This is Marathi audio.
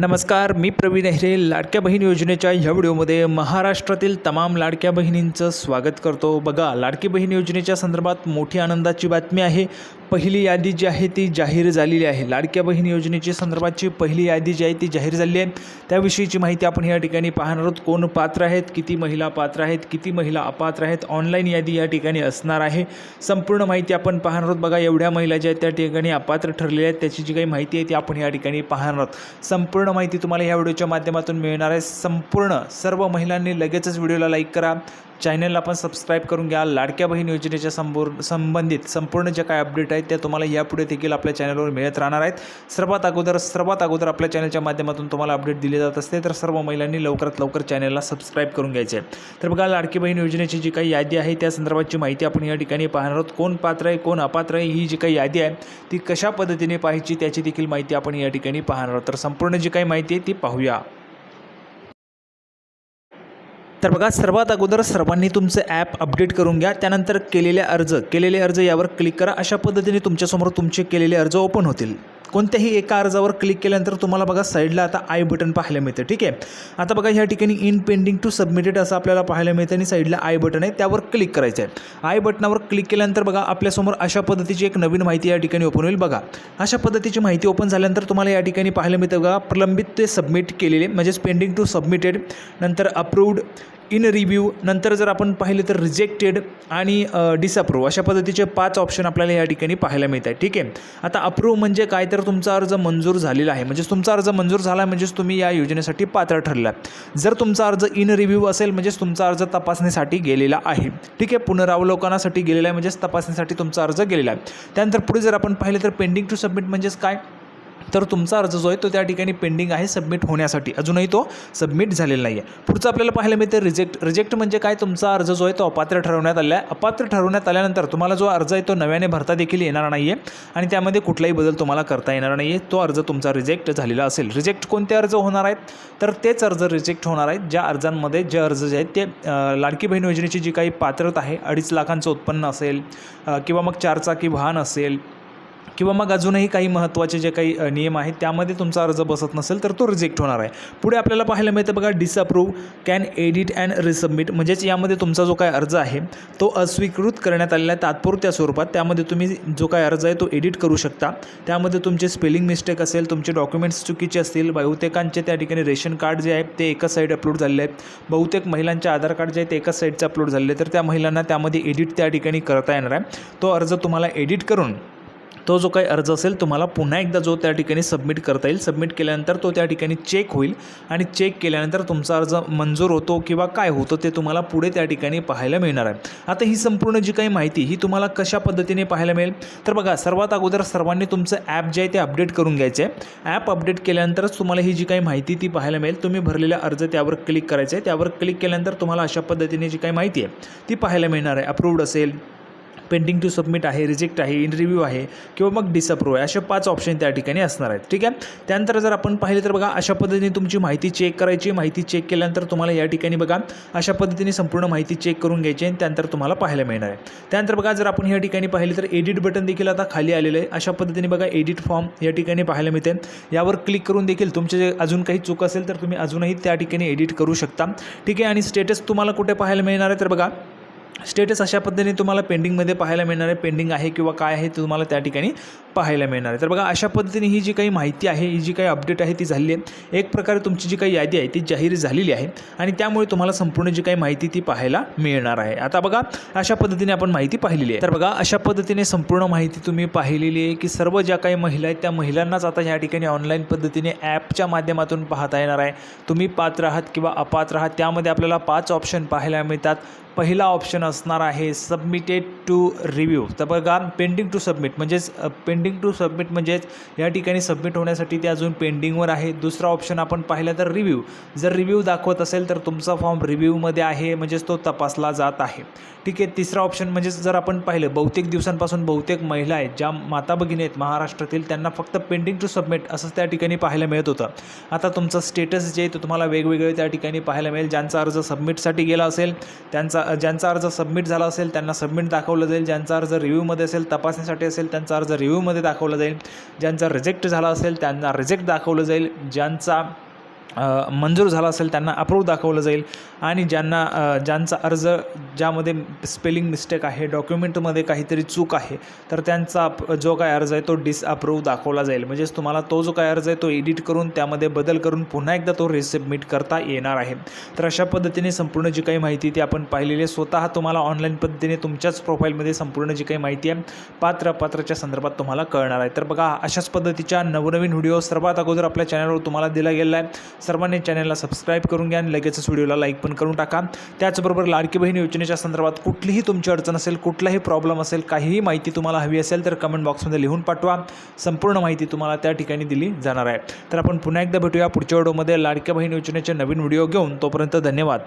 नमस्कार मी प्रवीण अहिरे लाडक्या बहीण योजनेच्या ह्या व्हिडिओमध्ये महाराष्ट्रातील तमाम लाडक्या बहिणींचं स्वागत करतो. बघा लाडकी बहीण योजनेच्या संदर्भात मोठी आनंदाची बातमी आहे. पहिली यादी जी आहे ती जाहीर झालेली आहे. लाडक्या बहीण योजनेची संदर्भातची पहिली यादी जी आहे ती जाहीर झाली आहे. त्याविषयीची माहिती आपण या ठिकाणी पाहणार आहोत. कोण पात्र आहेत किती महिला पात्र आहेत किती महिला अपात्र आहेत ऑनलाईन यादी या ठिकाणी असणार आहे. संपूर्ण माहिती आपण पाहणार आहोत. बघा एवढ्या महिला ज्या आहेत त्या ठिकाणी अपात्र ठरलेल्या आहेत. त्याची जी काही माहिती आहे ती आपण या ठिकाणी पाहणार आहोत. संपूर्ण माहिती तुम्हाला या व्हिडिओच्या माध्यमातून मिळणार आहे. संपूर्ण सर्व महिलांनी लगेचच व्हिडिओला लाईक करा. चॅनलला पण सबस्क्राईब करून घ्या. लाडक्या बहीण योजनेच्या संपूर्ण संबंधित संपूर्ण ज्या काय अपडेट आहेत त्या तुम्हाला यापुढे देखील आपल्या चॅनलवर मिळत राहणार आहेत. सर्वात अगोदर सर्वात अगोदर आपल्या चॅनलच्या माध्यमातून तुम्हाला अपडेट दिले जात असते तर सर्व महिलांनी लवकरात लवकर चॅनलला सबस्क्राईब करून घ्यायचे. आहे तर बघा लाडकी बहीण योजनेची जी काही यादी आहे त्या संदर्भातची माहिती आपण या ठिकाणी पाहणार आहोत. कोण पात्र आहे कोण अपात्र आहे ही जी काही यादी आहे ती कशा पद्धतीने पाहायची त्याची देखील माहिती आपण या ठिकाणी पाहणार आहोत. तर संपूर्ण जी काही माहिती आहे ती पाहूया. तर बघा सर्वात अगोदर सर्वांनी तुमचं ॲप अपडेट करून घ्या. त्यानंतर केलेले अर्ज. केलेले अर्ज यावर क्लिक करा. अशा पद्धतीने तुमच्यासमोर तुमचे केलेले अर्ज ओपन होतील. कोणत्याही एका अर्जावर क्लिक केल्यानंतर तुम्हाला बघा साईडला आता आय बटन पाहायला मिळतं ठीक आहे? आता बघा ह्या ठिकाणी इन पेंडिंग टू सबमिटेड असं आपल्याला पाहायला मिळतं आणि साईडला आय बटन आहे त्यावर क्लिक करायचं आहे. आय बटनावर क्लिक केल्यानंतर बघा आपल्यासमोर अशा पद्धतीची एक नवीन माहिती या ठिकाणी ओपन होईल बघा. अशा पद्धतीची माहिती ओपन झाल्यानंतर तुम्हाला या ठिकाणी पाहायला मिळतं बघा प्रलंबित ते सबमिट केलेले म्हणजेच पेंडिंग टू सबमिटेड नंतर अप्रूव्ड इन रिव्ह्यू नंतर जर आपण पाहिले तर रिजेक्टेड आणि डिसअप्रूव्ह अशा पद्धतीचे पाच ऑप्शन आपल्याला या ठिकाणी पाहायला मिळत आहे ठीक आहे? आता अप्रूव्ह म्हणजे काय? तर तुमचा अर्ज मंजूर झालेला आहे. म्हणजेच तुमचा अर्ज मंजूर झाला म्हणजेच तुम्ही या योजनेसाठी पात्र ठरला जर तुमचा अर्ज इन रिव्ह्यू असेल म्हणजेच तुमचा अर्ज तपासणीसाठी गेलेला आहे. ठीक आहे? पुनरावलोकनासाठी गेलेला आहे म्हणजेच तपासणीसाठी तुमचा अर्ज गेलेला आहे. त्यानंतर पुढे जर आपण पाहिले तर पेंडिंग टू सबमिट म्हणजेच काय? तर तुमचा अर्ज जो आहे तो त्या ठिकाणी पेंडिंग आहे सबमिट होण्यासाठी. अजूनही तो सबमिट झालेला नाही आहे पुढचं आपल्याला पाहायला मिळते रिजेक्ट रिजेक्ट म्हणजे काय? तुमचा अर्ज जो आहे तो अपात्र ठरवण्यात आला आहे अपात्र ठरवण्यात आल्यानंतर तुम्हाला जो अर्ज आहे तो नव्याने भरता देखील येणार नाही आहे आणि त्यामध्ये कुठलाही बदल तुम्हाला करता येणार नाही आहे तो अर्ज तुमचा रिजेक्ट झालेला असेल. रिजेक्ट कोणते अर्ज होणार आहेत? तर तेच अर्ज रिजेक्ट होणार आहेत. ज्या अर्जांमध्ये जे अर्ज जे आहेत ते लाडकी बहीण योजनेची जी काही पात्रता आहे अडीच लाखांचं उत्पन्न असेल किंवा मग चारचाकी वाहन असेल किंवा मग अजूनही काही महत्त्वाचे जे काही नियम आहेत त्यामध्ये तुमचा अर्ज बसत नसेल तर तो रिजेक्ट होणार आहे. पुढे आपल्याला पाहायला मिळतं बघा disapprove can edit and resubmit म्हणजेच यामध्ये तुमचा जो काय अर्ज आहे तो अस्वीकृत करण्यात आलेला आहे तात्पुरत्या स्वरूपात. त्यामध्ये तुम्ही जो काय अर्ज आहे तो एडिट करू शकता. त्यामध्ये तुमचे स्पेलिंग मिस्टेक असेल तुमचे डॉक्युमेंट्स चुकीचे असतील बहुतेकांचे त्या ठिकाणी रेशन कार्ड जे आहे ते एकाच साईड अपलोड झालेले आहेत. बहुतेक महिलांचे आधार कार्ड जे आहे ते एकाच साईडचे अपलोड झालेले तर त्या महिलांना त्यामध्ये एडिट त्या ठिकाणी करता येणार आहे. तो अर्ज तुम्हाला एडिट करून तो जो काही अर्ज असेल तुम्हाला पुन्हा एकदा जो त्या ठिकाणी सबमिट करता येईल सबमिट केल्यानंतर तो त्या ठिकाणी चेक होईल आणि चेक केल्यानंतर तुमचा अर्ज मंजूर होतो किंवा काय होतं ते तुम्हाला पुढे त्या ठिकाणी पाहायला मिळणार आहे. आता ही संपूर्ण जी काही माहिती ही तुम्हाला कशा पद्धतीने पाहायला मिळेल? तर बघा सर्वात अगोदर सर्वांनी तुमचं ॲप जे आहे ते अपडेट करून घ्यायचं आहे ॲप अपडेट केल्यानंतरच तुम्हाला ही जी काही माहिती ती पाहायला मिळेल. तुम्ही भरलेला अर्ज त्यावर क्लिक करायचं आहे त्यावर क्लिक केल्यानंतर तुम्हाला अशा पद्धतीने जी काही माहिती आहे ती पाहायला मिळणार आहे. अप्रूव्ड असेल पेंडिंग टू सबमिट आहे रिजेक्ट आहे इन रिव्ह्यू आहे किंवा मग डिसअप्रूव्ह आहे असे पाच ऑप्शन त्या ठिकाणी असणार आहेत. ठीक आहे? त्यानंतर जर आपण पाहिलं तर बघा अशा पद्धतीने तुमची माहिती चेक करायची माहिती चेक केल्यानंतर तुम्हाला या ठिकाणी बघा अशा पद्धतीने संपूर्ण माहिती चेक करून घ्यायची आणि त्यानंतर तुम्हाला पाहायला मिळणार आहे. त्यानंतर बघा जर आपण या ठिकाणी पाहिलं तर एडिट बटन देखील आता खाली आलेलं आहे. अशा पद्धतीने बघा एडिट फॉर्म या ठिकाणी पाहायला मिळते. यावर क्लिक करून देखील तुमचे जे अजून काही चूक असेल तर तुम्ही अजूनही त्या ठिकाणी एडिट करू शकता. ठीक आहे? आणि स्टेटस तुम्हाला कुठे पाहायला मिळणार आहे तर बघा स्टेटस अशा पद्धतीने तुम्हाला पेंडिंगमध्ये पाहायला मिळणार आहे. पेंडिंग आहे किंवा काय आहे ते तुम्हाला त्या ठिकाणी पाहायला मिळणार आहे. तर बघा अशा पद्धतीने ही जी काही माहिती आहे ही जी काही अपडेट आहे ती झालेली आहे. एक प्रकारे तुमची जी काही यादी आहे ती जाहीर झालेली आहे. आणि त्यामुळे तुम्हाला संपूर्ण जी काही माहिती ती पाहायला मिळणार आहे. आता बघा अशा पद्धतीने आपण माहिती पाहिलेली आहे. तर बघा अशा पद्धतीने संपूर्ण माहिती तुम्ही पाहिलेली आहे की सर्व ज्या काही महिला आहेत त्या महिलांनाच आता या ठिकाणी ऑनलाईन पद्धतीने ॲपच्या माध्यमातून पाहता येणार आहे. तुम्ही पात्र आहात किंवा अपात्र आहात त्यामध्ये आपल्याला पाच ऑप्शन पाहायला मिळतात. पहिला ऑप्शन असणार आहे सबमिटेड टू रिव्ह्यू तर बघा पेंडिंग टू सबमिट म्हणजेच पेंडिंग टू सबमिट म्हणजेच या ठिकाणी सबमिट होण्यासाठी ते अजून पेंडिंगवर आहे. दुसरा ऑप्शन आपण पाहिला तर रिव्ह्यू जर रिव्ह्यू दाखवत असेल तर तुमचा फॉर्म रिव्ह्यूमध्ये आहे म्हणजेच तो तपासला जात आहे. ठीक आहे तिसरा ऑप्शन म्हणजेच जर आपण पाहिलं बहुतेक दिवसांपासून बहुतेक महिला आहेत ज्या माता भगिनी आहेत महाराष्ट्रातील त्यांना फक्त पेंडिंग टू सबमिट असंच त्या ठिकाणी पाहायला मिळत होतं. आता तुमचं स्टेटस जे आहे तो तुम्हाला वेगवेगळे त्या ठिकाणी पाहायला मिळेल. ज्यांचा अर्ज सबमिटसाठी गेला असेल त्यांचा ज्यांचा अर्ज सबमिट झाला असेल त्यांना सबमिट दाखवलं जाईल. ज्यांचा अर्ज रिव्ह्यूमध्ये असेल तपासणीसाठी असेल त्यांचा अर्ज रिव्ह्यूमध्ये दाखवला जाईल. ज्यांचा रिजेक्ट झाला असेल त्यांना रिजेक्ट दाखवलं जाईल. ज्यांचा मंजूर झाला असेल त्यांना अप्रूव्ह दाखवलं जाईल. आणि ज्यांना ज्यांचा अर्ज ज्यामध्ये स्पेलिंग मिस्टेक आहे डॉक्युमेंटमध्ये काहीतरी चूक आहे तर त्यांचा जो काय अर्ज आहे तो डिसअप्रूव्ह दाखवला जाईल. म्हणजेच तुम्हाला तो जो काय अर्ज आहे तो एडिट करून त्यामध्ये बदल करून पुन्हा एकदा तो रिसबमिट करता येणार आहे. तर अशा पद्धतीने संपूर्ण जी काही माहिती ती आपण पाहिलेली आहे. स्वतः तुम्हाला ऑनलाईन पद्धतीने तुमच्याच प्रोफाईलमध्ये संपूर्ण जी काही माहिती आहे पात्र पात्राच्या संदर्भात तुम्हाला कळणार आहे. तर बघा अशाच पद्धतीच्या नवनवीन व्हिडिओ सर्वात अगोदर आपल्या चॅनलवर तुम्हाला दिला गेला आहे. सर्वांनी चॅनलला सबस्क्राईब करून घ्या आणि लगेचच व्हिडिओला लाईक पण करून टाका. त्याचबरोबर लाडकी बहीण योजनेच्या संदर्भात कुठलीही तुमची अडचण असेल कुठलाही प्रॉब्लेम असेल काहीही माहिती तुम्हाला हवी असेल तर कमेंट बॉक्समध्ये लिहून पाठवा. संपूर्ण माहिती तुम्हाला त्या ठिकाणी दिली जाणार आहे. तर आपण पुन्हा एकदा भेटूया पुढच्या व्हिडिओमध्ये. लाडक्या बहीण योजनेचे नवीन व्हिडिओ घेऊन. तोपर्यंत धन्यवाद.